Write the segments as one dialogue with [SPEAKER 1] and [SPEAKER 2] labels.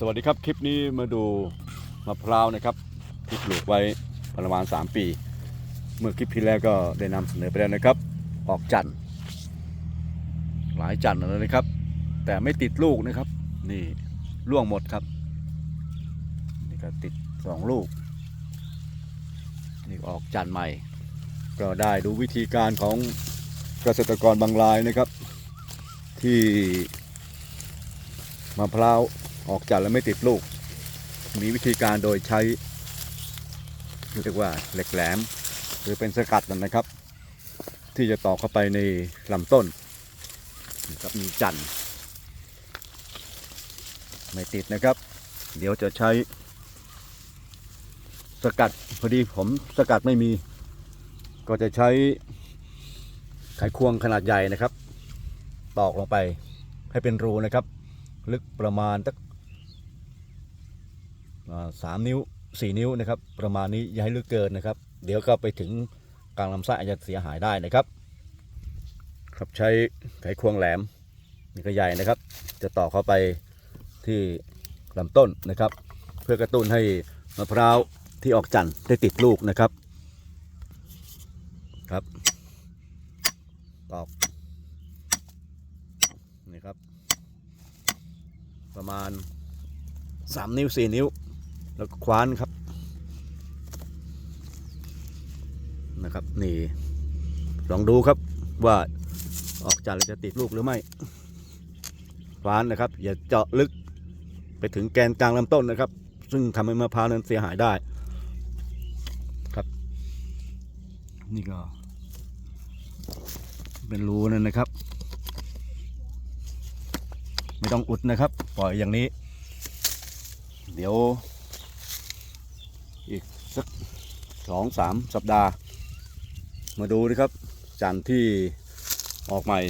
[SPEAKER 1] สวัสดีครับคลิปนี้มาดูมะพร้าวนะครับที่ปลูกไว้ประมาณ 3 ปี เมื่อคลิปที่แล้วก็ได้นำเสนอไปแล้วนะครับ ออกจันทร์หลายจันทร์เลยนะครับ แต่ไม่ติดลูกนะครับ นี่ร่วงหมดครับ นี่ก็ติดสองลูก นี่ออกจันทร์ใหม่ ก็ได้ดูวิธีการของเกษตรกรบางรายนะครับ ที่มะพร้าว ออกจันแล้วไม่ติดลูก มีวิธีการโดยใช้เรียกว่าเหล็กแหลม หรือเป็นสกัดนะครับ ที่จะต่อเข้าไปในลำต้นนะครับมีจันทร์ไม่ติดนะครับ เดี๋ยวจะใช้ สกัดพอดีผมสกัดไม่มี ก็จะใช้ไขควงขนาดใหญ่นะครับ ตอกลงไปให้เป็นรูนะครับ ลึกประมาณสัก สามนิ้วสี่นิ้วนะครับ ประมาณนี้อย่าให้ลึกเกินนะครับ เดี๋ยวก็ไปถึงกลางลำไส้อาจจะเสียหายได้นะครับ ครับใช้ไขควงแหลมนี่ก็ใหญ่นะครับ จะต่อเข้าไปที่ลำต้นนะครับ เพื่อกระตุ้นให้มะพร้าวที่ออกจันทร์ได้ติดลูกนะครับครับตอกนี่ครับ ประมาณ 3 นิ้ว 4 นิ้ว แล้วก็คว้านครับนะครับนี่ลองดูครับว่าออกจันทร์แล้วจะติดลูกหรือไม่คว้านนะครับ อย่าเจาะลึกไปถึงแกนกลางลำต้นนะครับ ซึ่งทำให้มะพร้าวนั้นเสียหายได้ครับ นี่ก็ เป็นรูนั่นนะครับ ไม่ต้องอุดนะครับ ปล่อยอย่างนี้ เดี๋ยว อีกสักสองสามสัปดาห์ มาดูนะครับจันที่ออกใหม่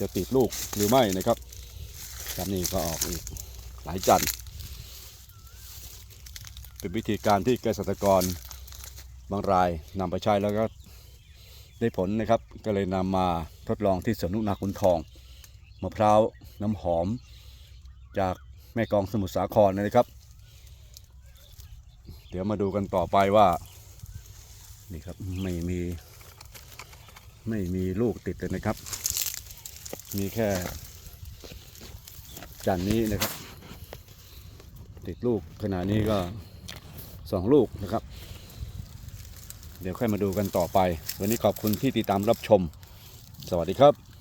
[SPEAKER 1] จะติดลูกหรือไม่นะครับจันนี้ก็ออกอีกหลายจันเป็นวิธีการที่เกษตรกรบางรายนำไปใช้แล้วก็ได้ผลนะครับ ก็เลยนำมาทดลองที่สวนนุนาคุณทองมะพร้าวน้ำหอม จากแม่กองสมุทรสาครนะครับ ดี๋ยวมาดูกันต่อไปว่า นี่ครับไม่มี ไม่มีลูกติดเลยนะครับ มีแค่จันนี้นะครับ ติดลูกขนาดนี้ก็สองลูกนะครับ เดี๋ยวค่อยมาดูกันต่อไป วันนี้ขอบคุณที่ติดตามรับชม สวัสดีครับ